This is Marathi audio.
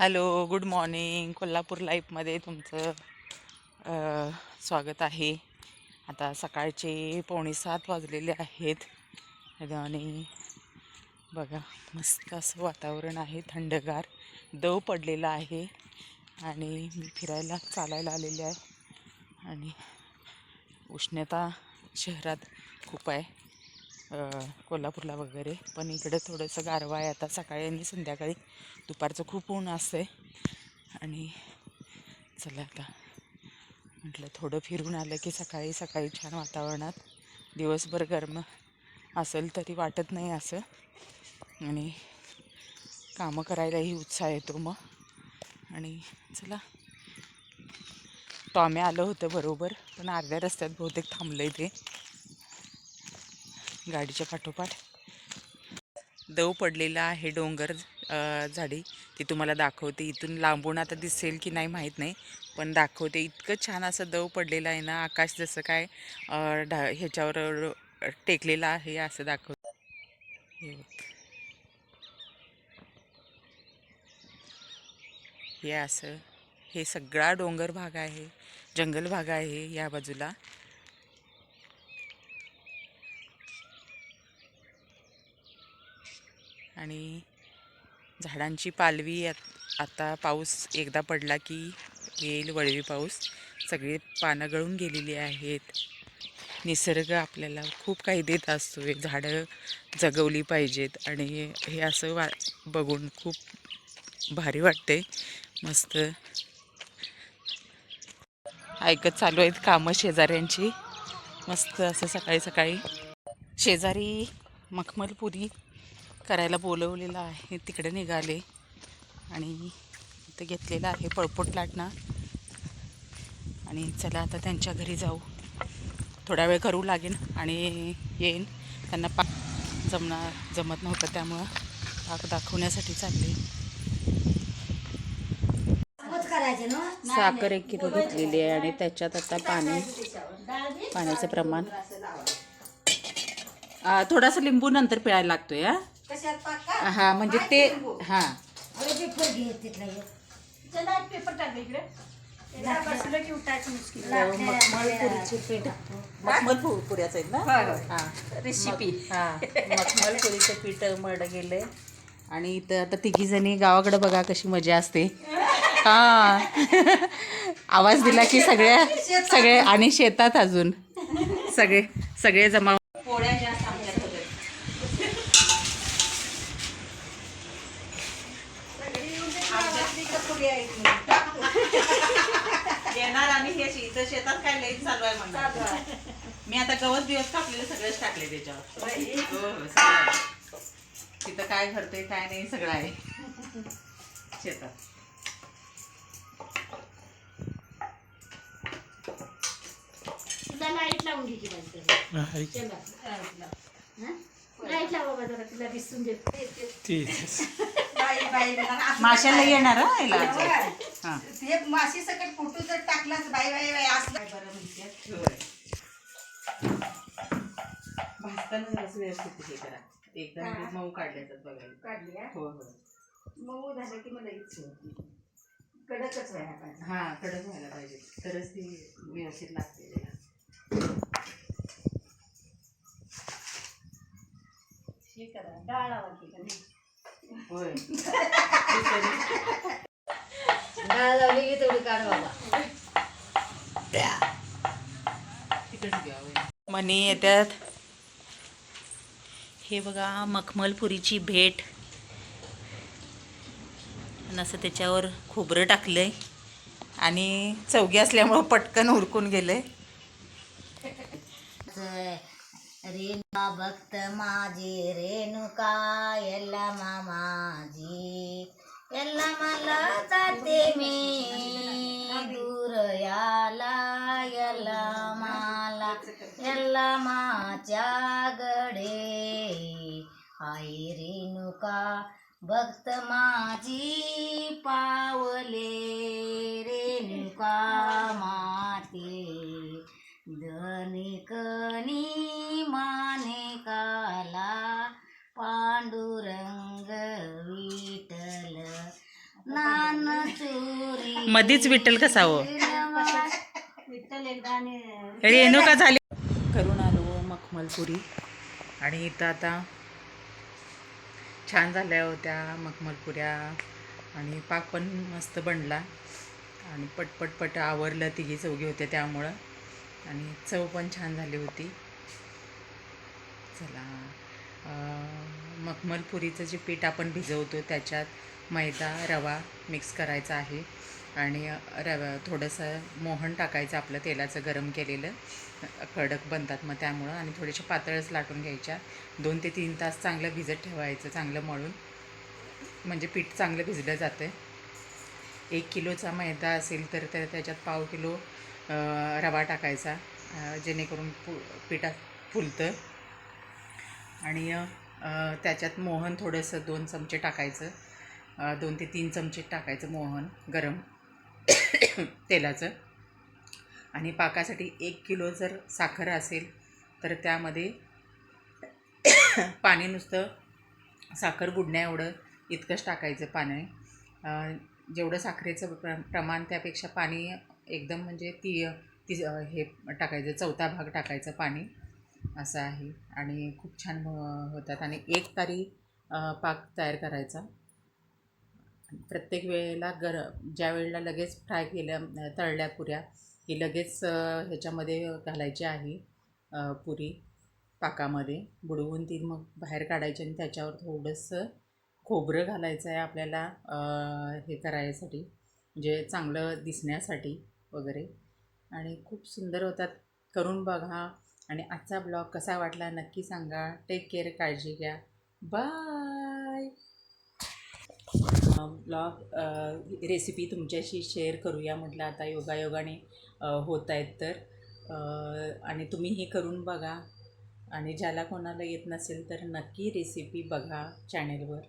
Hello good morning. कोल्हापूर लाईफमध्ये तुमचं स्वागत आहे. आता सकाळचे पावणे सात वाजलेले आहेत. आणि बघा मस्त असं वातावरण आहे थंडगार. दव पडलेला आहे आणि मी फिरायला चालायला आलेले आहे. आणि उष्णता शहरात खूप आहे. कोल्हापूरला वगैरे. पण इकडं थोडंसं गारवा आहे. आता सकाळी आणि संध्याकाळी दुपारचं खूप ऊन असते आणि चला आता म्हटलं थोडं फिरून आलं की सकाळी सकाळी छान वातावरणात दिवसभर गरम असेल तरी वाटत नाही असं. आणि कामं करायलाही उत्साह येतो मग. आणि चला. टॉमे आलं होतं बरोबर. पण अर्ध्या रस्त्यात बहुतेक थांबलं आहे ते. गाडीच्या पाठोपाठ. दव पडलेला आहे डोंगर झाडी. ती तुम्हाला दाखवते. इथून लांबून आता दिसेल की नाही माहीत नाही पण दाखवते. इतकं छान असं दव पडलेलं आहे ना आकाश जसं काय ढा ह्याच्यावर टेकलेलं आहे असं दाखवते हे असं हे सगळा डोंगर भाग आहे जंगल भाग आहे या बाजूला. आणि झाडांची पालवी आत- आता पाऊस एकदा पडला की येईल वळवी पाऊस. सगळी पानं गळून गेलेली आहेत. निसर्ग आपल्याला खूप काही देत असतो हे झाडं जगवली पाहिजेत आणि हे असं वा बघून खूप भारी वाटते. मस्त. ऐकत चालू आहेत कामं शेजाऱ्यांची. मस्त असं सकाळी सकाळी. शेजारी मखमलपुरी करायला बोलवलेलं आहे. तिकडे निघाले. आणि इथं घेतलेलं आहे पळपोट लाटणं. आणि चला आता त्यांच्या घरी जाऊ. थोडा वेळ करू लागेन आणि येईन. त्यांना पाक जमणार जमत नव्हतं त्यामुळं पाक दाखवण्यासाठी चालले. साखर एक किलो घेतलेली आहे आणि त्याच्यात आता पाणी. पाण्याचं प्रमाण. थोडासा लिंबू नंतर पिळायला लागतोय हा? हा म्हणजे ते हा. अरे पेपर घे तिथला टाक इकडे. मखमलपुऱ्याचं आहेत ना? हा. रेसिपी हा. मखमलपुरीचं पीठ मड गेलंय आणि इथं आता तिघी जणी गावाकडे बघा कशी मजा असते. हा. आवाज दिला की सगळ्या सगळे आणि शेतात अजून. सगळे सगळे जमा पोळ्या जास्त आमच्यात होत्या येणार आणि हे शे- इथं चालू आहे मी आता गवत बिवत कापलेलं सगळंच टाकले त्याच्यावर. हो, हो, सगळं. आहे. तिथं काय घडतंय काय नाही सगळं आहे. शेतात. तुला लाइट लावून घे की बाई लाइट लावा. बाबा जरा तिला दिसून दे बाई, बाई, मला असं माशाला येणार हा हा. ते माशी सकट फोटो जर टाकलाच बाई बाई बाई असलं. बरं म्हणते होय. भाजताना जरासं व्यवस्थित हे करा. एकदम हा. ते मऊ काढले जातात बघायला काढली हा? हो. हो मऊ झालं की मला इच्छा होती कडकच व्हायला पाहिजे. हा कडक व्हायला पाहिजे. तरच ती व्यवस्थित लागते त्याला. हे करा. डाळ लावा की का नाही? होय डाळ लावली की तेवढी काढ बाबा. मनी येतात हे बघा मखमलपुरीची भेट. आणि असं त्याच्यावर खोबरं टाकलंय. आणि चौघी असल्यामुळं पटकन उरकून गेले रेणुका भक्त माझी रेणुका यल्ला मामाजी. यल्ला मला जाते मी. दूर याला यल्ला माला यल्ला माच्या गडे. आई रेणुका भक्त माझी. मधीच विठ्ठल कसा हो? विठ्ठल एकदा आणि रेणुका झाली. करून आलो मखमलपुरी. आणि इथं आता छान झाल्या होत्या मखमलपुऱ्या. आणि पाक पण मस्त बनला. आणि पटपट पट आवरलं तिघी चौघी होते त्यामुळं. आणि चव पण छान झाली होती. चला मखमलपुरीचं जे पीठ आपण भिजवतो त्याच्यात मैदा रवा मिक्स करायचा आहे. आणि रव थोडंसं मोहन टाकायचं आपलं तेलाचं गरम केलेलं. कडक बनतात मग त्यामुळं आणि थोडेसे पातळच लाटून घ्यायच्या. दोन ते तीन तास चांगलं भिजत ठेवायचं चांगलं मळून. म्हणजे पीठ चांगलं भिजलं जातं एक किलोचा मैदा असेल तर त्याच्यात पाव किलो रवा टाकायचा. जेणेकरून पु पिठा फुलतं. आणि त्याच्यात मोहन थोडंसं दोन चमचे टाकायचं. दोन ते तीन चमचे टाकायचं मोहन गरम. तेलाचं. आणि पाकासाठी एक किलो जर साखर असेल तर त्यामध्ये पाणी नुसतं साखर बुडण्या एवढं इतकंच टाकायचं पाणी जेवढं साखरेचं प्र प्रमाण त्यापेक्षा पाणी एकदम म्हणजे ती ती हे टाकायचं चौथा भाग टाकायचं पाणी. असं आहे. आणि खूप छान होतात. आणि एक तारी पाक तयार करायचा. प्रत्येक वेळेला गर ज्या वेळेला लगेच फ्राय केल्या तळल्या पुऱ्या की लगेच ह्याच्यामध्ये घालायची आहे पुरी पाकामध्ये बुडवून ती मग बाहेर काढायची आणि त्याच्यावर थोडंसं खोबरं घालायचं आहे आपल्याला हे करायसाठी म्हणजे चांगलं दिसण्यासाठी वगैरे. आणि खूप सुंदर होतात. करून बघा. आणि आजचा ब्लॉग कसा वाटला नक्की सांगा. टेक केअर काळजी घ्या. बाय ब्लॉग रेसिपी तुमच्याशी शेअर करूया म्हटलं आता योगायोगाने होत आहेत तर. आणि आणि तुम्हीही करून बघा. आणि ज्याला कोणाला येत नसेल तर नक्की रेसिपी बघा चॅनेलवर